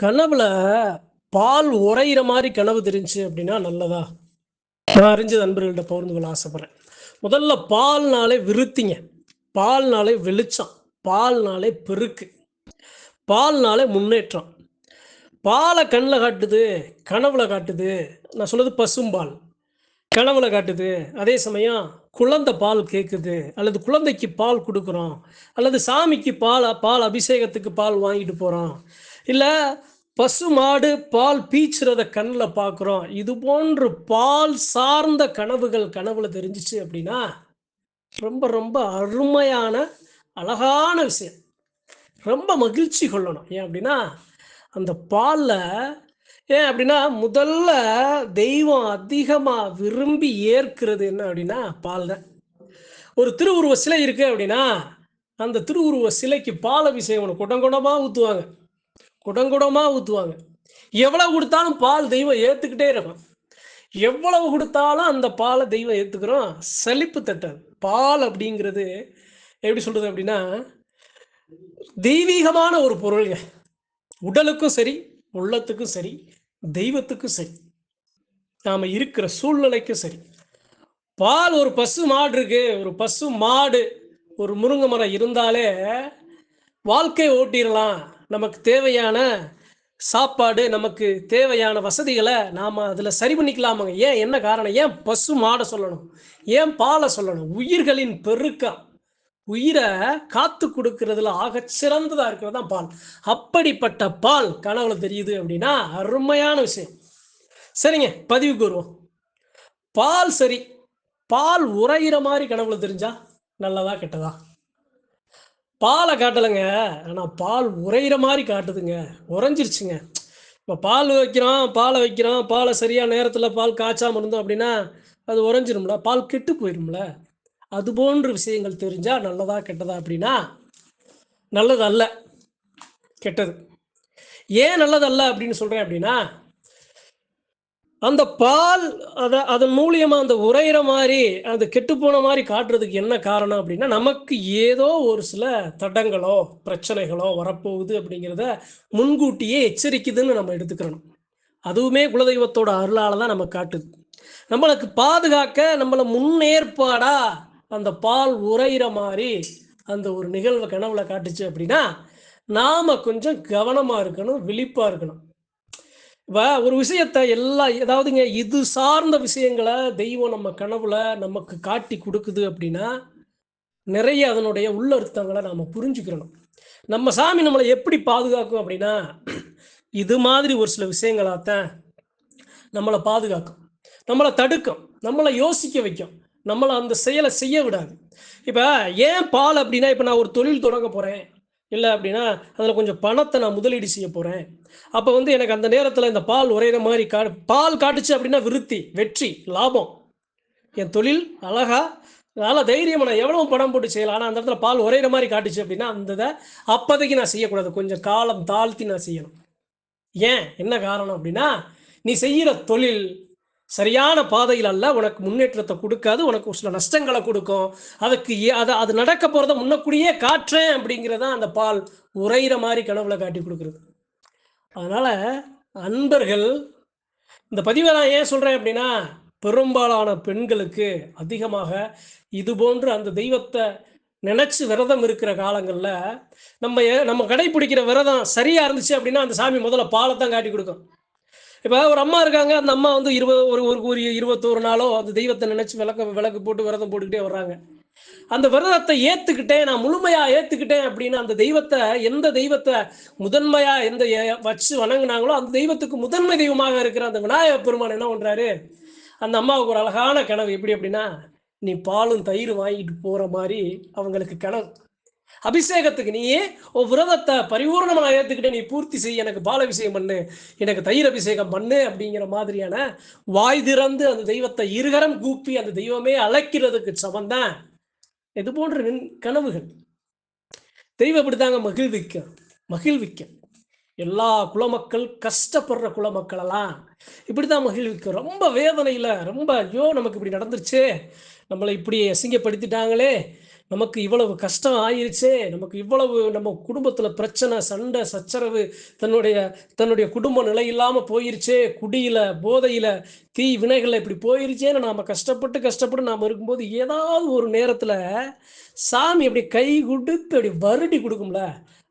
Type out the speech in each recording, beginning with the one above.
கனவுல பால் உறையிற மாதிரி கனவு தெரிஞ்சு அப்படின்னா நல்லதா? நான் அறிஞ்சது நண்பர்கள்ட்ட பகிர்ந்து கொள்ள ஆசைப்படுறேன். முதல்ல பால்னாலே விருத்திங்க. பால்னாலே வெளிச்சம். பால்னாலே பெருக்கு. பால்னாலே முன்னேற்றம். பாலை கண்ணில் காட்டுது கனவுல காட்டுது. நான் சொல்லுது பசும்பால். கனவுல காட்டுது. அதே சமயம் குழந்தை பால் கேட்குது அல்லது குழந்தைக்கு பால் கொடுக்குறோம். அல்லது சாமிக்கு பால் பால் அபிஷேகத்துக்கு பால் வாங்கிட்டு போகிறோம் இல்லை பசு மாடு பால் பீச்சுறத கண்ணில் பார்க்குறோம் இது போன்று பால் சார்ந்த கனவுகள் கனவுல தெரிஞ்சிச்சு அப்படின்னா ரொம்ப ரொம்ப அருமையான அழகான விஷயம். ரொம்ப மகிழ்ச்சி கொள்ளணும். ஏன் அப்படின்னா அந்த பாலில் ஏன் அப்படின்னா முதல்ல தெய்வம் அதிகமாக விரும்பி ஏற்கிறது என்ன அப்படின்னா பால் தான். ஒரு திருவுருவ சிலை இருக்குது அப்படின்னா அந்த திருவுருவ சிலைக்கு பால் அபிஷேகம் குடங்குடமாக ஊற்றுவாங்க குடங்குடமாக ஊற்றுவாங்க எவ்வளவு கொடுத்தாலும் பால் தெய்வம் ஏற்றுக்கிட்டே இருக்கும் எவ்வளவு கொடுத்தாலும் அந்த பாலை தெய்வம் ஏற்றுக்கிறோம் சலிப்பு தட்டாது. பால் அப்படிங்கிறது எப்படி சொல்றது அப்படின்னா தெய்வீகமான ஒரு பொருள்ங்க. உடலுக்கும் சரி உள்ளத்துக்கும் சரி தெய்வத்துக்கும் சரி. நாம் இருக்கிற சூழ்நிலைக்கும் சரி. பால் ஒரு பசு மாடு இருக்கு. ஒரு பசு மாடு ஒரு முருங்கை மரம் இருந்தாலே வாழ்க்கை ஓட்டிடலாம். நமக்கு தேவையான சாப்பாடு நமக்கு தேவையான வசதிகளை நாம் அதில் சரி பண்ணிக்கலாமாங்க. ஏன்? என்ன காரணம்? ஏன் பசு மாடை சொல்லணும்? ஏன் பாலை சொல்லணும்? உயிர்களின் பெருக்கம். உயிரை காத்து கொடுக்கறதுல ஆகச் சிறந்ததாக இருக்கிறது தான் பால். அப்படிப்பட்ட பால் கனவுல தெரியுது அப்படின்னா அருமையான விஷயம். சரிங்க பதிவுக்கு வருவோம் பால் சரி. பால் உறையிற மாதிரி கனவுல தெரிஞ்சா நல்லதா கெட்டதா? பாலை காட்டலைங்க. ஆனால் பால் உறையிற மாதிரி காட்டுதுங்க. உறைஞ்சிருச்சுங்க. இப்போ பால் வைக்கிறோம் பாலை வைக்கிறோம் பாலை சரியாக நேரத்தில் பால் காய்ச்சாம இருந்தோம் அப்படின்னா அது உறைஞ்சிரும்ல பால் கெட்டு போயிரும்ல. அது போன்ற விஷயங்கள் தெரிஞ்சால் நல்லதா கெட்டதா அப்படின்னா நல்லது அல்ல கெட்டது. ஏன் நல்லதல்ல அப்படின்னு சொல்கிறேன் அப்படின்னா அந்த பால் அதை அதன் மூலியமா அந்த உரையிற மாதிரி அந்த கெட்டுப்போன மாதிரி காட்டுறதுக்கு என்ன காரணம் அப்படின்னா நமக்கு ஏதோ ஒரு சில தடங்களோ பிரச்சனைகளோ வரப்போகுது அப்படிங்கிறத முன்கூட்டியே எச்சரிக்குதுன்னு நம்ம எடுத்துக்கிறணும். அதுவுமே குலதெய்வத்தோட அருளால் தான் நம்ம காட்டுது. நம்மளுக்கு பாதுகாக்க நம்மளை முன்னேற்பாடா அந்த பால் உரையிற மாதிரி அந்த ஒரு நிகழ்வை கனவுல காட்டுச்சு அப்படின்னா நாம கொஞ்சம் கவனமா இருக்கணும் விழிப்பா இருக்கணும். இப்போ ஒரு விஷயத்த எல்லா ஏதாவதுங்க இது சார்ந்த விஷயங்களை தெய்வம் நம்ம கனவுல நமக்கு காட்டி கொடுக்குது அப்படின்னா நிறைய அதனுடைய உள்ளர்த்தங்களை நாம் புரிஞ்சுக்கிறணும். நம்ம சாமி நம்மளை எப்படி பாதுகாக்கும் அப்படின்னா இது மாதிரி ஒரு சில விஷயங்களாத்தான் நம்மளை பாதுகாக்கும். நம்மளை தடுக்கும். நம்மளை யோசிக்க வைக்கும். நம்மளை அந்த செயலை செய்ய விடாது. இப்போ ஏன் பால் அப்படின்னா இப்போ நான் ஒரு தொழில் தொடங்க போகிறேன் இல்லை அப்படின்னா அதில் கொஞ்சம் பணத்தை நான் முதலீடு செய்ய போகிறேன் அப்போ வந்து எனக்கு அந்த நேரத்தில் இந்த பால் உரையிற மாதிரி கா பால் காட்டுச்சு அப்படின்னா விருத்தி வெற்றி லாபம். என் தொழில் அழகா நல்லா தைரியமாக நான் எவ்வளோ பணம் போட்டு செய்யலாம் ஆனால் அந்த இடத்துல பால் உரையிற மாதிரி காட்டுச்சு அப்படின்னா அந்த இதை அப்போதைக்கு நான் செய்யக்கூடாது. கொஞ்சம் காலம் தாழ்த்தி நான் செய்யணும். ஏன்? என்ன காரணம் அப்படின்னா நீ செய்கிற தொழில் சரியான பாதையில் அல்ல உனக்கு முன்னேற்றத்தை கொடுக்காது உனக்கு ஒரு சில நஷ்டங்களை கொடுக்கும். அதுக்கு ஏ- அது அது நடக்க போகிறத முன்னக்கூடியே காற்றேன் அப்படிங்கிறத அந்த பால் உரைகிற மாதிரி கனவுல காட்டி கொடுக்குறது. அதனால் அன்பர்கள் இந்த பதிவை நான் ஏன் சொல்கிறேன் அப்படின்னா பெரும்பாலான பெண்களுக்கு அதிகமாக இது போன்று அந்த தெய்வத்தை நினச்சி விரதம் இருக்கிற காலங்களில் நம்ம ஏ- நம்ம கடைப்பிடிக்கிற விரதம் சரியாக இருந்துச்சு அப்படின்னா அந்த சாமி முதல்ல பாலைத்தான் காட்டி கொடுக்கும். இப்போ ஒரு அம்மா இருக்காங்க அந்த அம்மா வந்து இருபது ஒரு ஒரு ஒரு இருபத்தோரு நாளோ அந்த தெய்வத்தை நினைச்சு விளக்க விளக்கு போட்டு விரதம் போட்டுக்கிட்டே வர்றாங்க. அந்த விரதத்தை ஏத்துக்கிட்டேன் நான் முழுமையா ஏத்துக்கிட்டேன் அப்படின்னு அந்த தெய்வத்தை எந்த தெய்வத்தை முதன்மையா எந்த ஏ- வச்சு வணங்கினாங்களோ அந்த தெய்வத்துக்கு முதன்மை தெய்வமாக இருக்கிற அந்த விநாயக பெருமான் என்ன பண்றாரு? அந்த அம்மாவுக்கு ஒரு அழகான கனவு எப்படி அப்படின்னா நீ பாலும் தயிர் வாங்கிட்டு போற மாதிரி அவங்களுக்கு கனவு. அபிஷேகத்துக்கு நீயே உன் விரதத்தை பரிபூர்ணமாக நான் நீ பூர்த்தி செய் எனக்கு பால் அபிஷேகம் பண்ணு எனக்கு தயிர் அபிஷேகம் பண்ணு அப்படிங்கிற மாதிரியான வாய் திறந்து அந்த தெய்வத்தை இருகரம் கூப்பி அந்த தெய்வமே அழைக்கிறதுக்கு சமந்தான். இது போன்ற நின்- கனவுகள். தெய்வம் இப்படிதாங்க மகிழ்விக்க மகிழ்விக்க. எல்லா குலமக்கள் கஷ்டப்படுற குலமக்களெல்லாம் இப்படிதான் மகிழ்விக்கும் ரொம்ப வேதனையில ரொம்ப ஐயோ நமக்கு இப்படி நடந்துருச்சு நம்மளை இப்படி அசிங்கப்படுத்திட்டாங்களே நமக்கு இவ்வளவு கஷ்டம் ஆயிருச்சே நமக்கு இவ்வளவு நம்ம குடும்பத்தில் பிரச்சனை சண்டை சச்சரவு தன்னுடைய தன்னுடைய குடும்ப நிலை இல்லாமல் போயிருச்சே குடியில் போதையில் தீ வினைகளில் இப்படி போயிருச்சேன்னு நாம் கஷ்டப்பட்டு கஷ்டப்பட்டு நாம் இருக்கும்போது ஏதாவது ஒரு நேரத்தில் சாமி அப்படி கை கொடுத்து அப்படி வருடி கொடுக்கும்ல.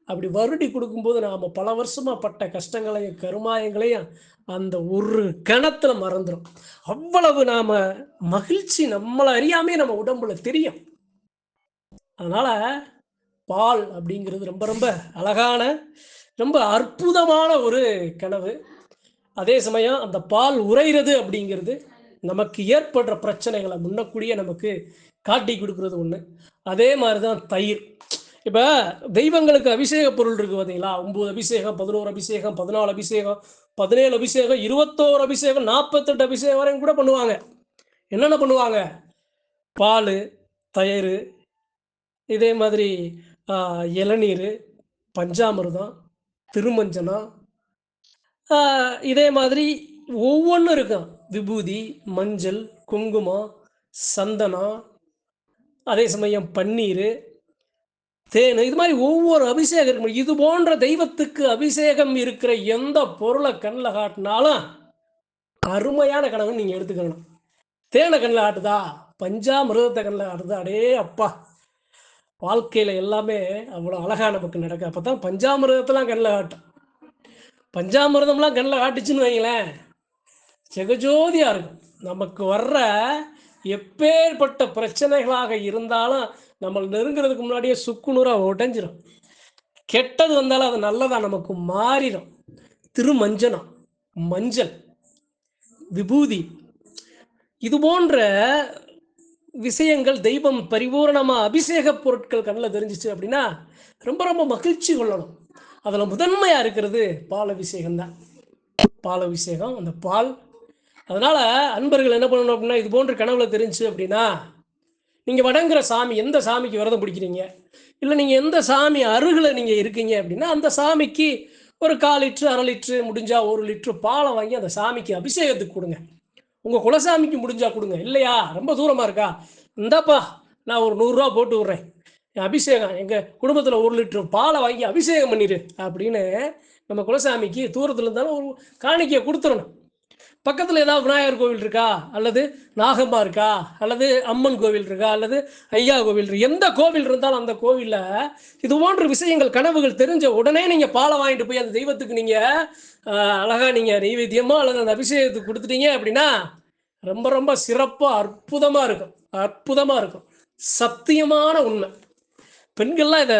அப்படி வருடி கொடுக்கும்போது நாம் பல வருஷமாக பட்ட கஷ்டங்களையும் கருமாயங்களையும் அந்த ஒரு கணத்தில் மறந்துடும் அவ்வளவு நாம் மகிழ்ச்சி நம்மளை அறியாமே நம்ம உடம்புல தெரியும். அதனால பால் அப்படிங்கிறது ரொம்ப ரொம்ப அழகான ரொம்ப அற்புதமான ஒரு கனவு. அதே சமயம் அந்த பால் உறைகிறது அப்படிங்கிறது நமக்கு ஏற்படுற பிரச்சனைகளை முன்னக்கூடிய நமக்கு காட்டி கொடுக்கறது ஒன்று அதே மாதிரி தான் தயிர். இப்போ தெய்வங்களுக்கு அபிஷேக பொருள் இருக்குது பார்த்தீங்களா ஒம்பது அபிஷேகம் பதினோரு அபிஷேகம் பதினாலு அபிஷேகம் பதினேழு அபிஷேகம் இருபத்தோரு அபிஷேகம் நாற்பத்தெட்டு அபிஷேகம் வரையும் கூட பண்ணுவாங்க. என்னென்ன பண்ணுவாங்க? பால் தயிர் இதே மாதிரி இளநீர் பஞ்சாமிர்தம் திருமஞ்சனம் இதே மாதிரி ஒவ்வொன்றும் இருக்கும் விபூதி மஞ்சள் குங்குமம் சந்தனம் அதே சமயம் பன்னீர் தேன் இது மாதிரி ஒவ்வொரு அபிஷேகம் இருக்கும் இது போன்ற தெய்வத்துக்கு அபிஷேகம் இருக்கிற எந்த பொருளை கண்ணில் காட்டினாலும் அருமையான கனவு நீங்கள் எடுத்துக்கணும். தேனை கண்ணில் காட்டுதா? பஞ்சாமிரதத்தை கண்ணில் காட்டுதா? அடே அப்பா வாழ்க்கையில் எல்லாமே அவ்வளோ அழகா நமக்கு நடக்கும் அப்பதான் பஞ்சாமிரதத்தெல்லாம் கண்ணில் காட்டும். பஞ்சாமிரதம்லாம் கண்ணில் காட்டுச்சுன்னு வைங்களேன். ஜெகஜோதியாக இருக்கும். நமக்கு வர்ற எப்பேற்பட்ட பிரச்சனைகளாக இருந்தாலும் நம்ம நெருங்கிறதுக்கு முன்னாடியே சுக்குநூறாக உடைஞ்சிரும். கெட்டது வந்தாலும் அது நல்லதாக நமக்கு மாறிடும். திருமஞ்சனம் மஞ்சள் விபூதி இது போன்ற விஷயங்கள் தெய்வம் பரிபூர்ணமாக அபிஷேக பொருட்கள் கண்ணில் தெரிஞ்சிச்சு அப்படின்னா ரொம்ப ரொம்ப மகிழ்ச்சி கொள்ளணும். அதில் முதன்மையாக இருக்கிறது பால் அபிஷேகம் தான் பால் அபிஷேகம் அந்த பால். அதனால் அன்பர்கள் என்ன பண்ணணும் அப்படின்னா இது போன்ற கனவுல தெரிஞ்சு அப்படின்னா நீங்கள் வணங்குற சாமி எந்த சாமிக்கு விரதம் பிடிக்கிறீங்க? இல்லை நீங்கள் எந்த சாமி அருகில் நீங்கள் இருக்கீங்க அப்படின்னா அந்த சாமிக்கு ஒரு கால் லிட்ரு அரை லிட்ரு முடிஞ்சால் ஒரு லிட்ரு பாலை வாங்கி அந்த சாமிக்கு அபிஷேகத்துக்கு கொடுங்க. உங்கள் குலசாமிக்கு முடிஞ்சா கொடுங்க. இல்லையா? ரொம்ப தூரமாக இருக்கா? இந்தாப்பா நான் ஒரு நூறுரூவா போட்டு விட்றேன். அபிஷேகம் எங்கள் குடும்பத்தில் ஒரு லிட்டர் பாலை வாங்கி அபிஷேகம் பண்ணிடு அப்படின்னு நம்ம குலசாமிக்கு தூரத்தில் இருந்தாலும் ஒரு காணிக்கையை கொடுத்துடணும். பக்கத்தில் ஏதாவது விநாயகர் கோவில் இருக்கா? அல்லது நாகம்மா இருக்கா? அல்லது அம்மன் கோவில் இருக்கா? அல்லது ஐயா கோவில் இருக்கு? எந்த கோவில் இருந்தாலும் அந்த கோவிலில் இது போன்ற விஷயங்கள் கனவுகள் தெரிஞ்ச உடனே நீங்கள் பாலை வாங்கிட்டு போய் அந்த தெய்வத்துக்கு நீங்கள் அழகாக நீங்கள் நெய்வேத்தியமோ அல்லது அந்த அபிஷேகத்துக்கு கொடுத்துட்டீங்க அப்படின்னா ரொம்ப ரொம்ப சிறப்பாக அற்புதமாக இருக்கும். அற்புதமாக இருக்கும். சத்தியமான உண்மை. பெண்கள்லாம் இதை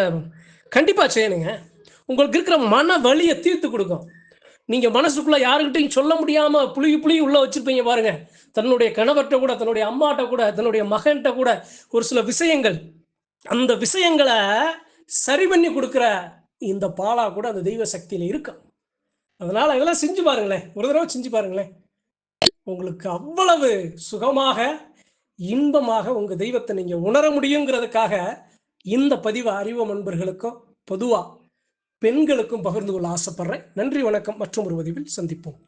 கண்டிப்பாக செய்யணுங்க. உங்களுக்கு இருக்கிற மன வலியை தீர்த்து கொடுக்கும். நீங்கள் மனசுக்குள்ளே யாருக்கிட்டையும் சொல்ல முடியாமல் புளி புளி உள்ளே வச்சுருப்பீங்க பாருங்க. தன்னுடைய கணவர்கிட்ட கூட தன்னுடைய அம்மாட்ட கூட தன்னுடைய மகன்கிட்ட கூட ஒரு சில விஷயங்கள். அந்த விஷயங்களை சரி பண்ணி கொடுக்குற இந்த பாலா கூட அந்த தெய்வ சக்தியில் இருக்கும் அதனால் இதெல்லாம் செஞ்சு பாருங்களேன். ஒரு தடவை செஞ்சு பாருங்களேன். உங்களுக்கு அவ்வளவு சுகமாக இன்பமாக உங்கள் தெய்வத்தை நீங்கள் உணர முடியுங்கிறதுக்காக இந்த பதிவு அறிவு நண்பர்களுக்கும் பொதுவாக பெண்களுக்கும் பகிர்ந்து கொள்ள ஆசைப்படுறேன். நன்றி வணக்கம். மற்றும் ஒரு பதிவில் சந்திப்போம்.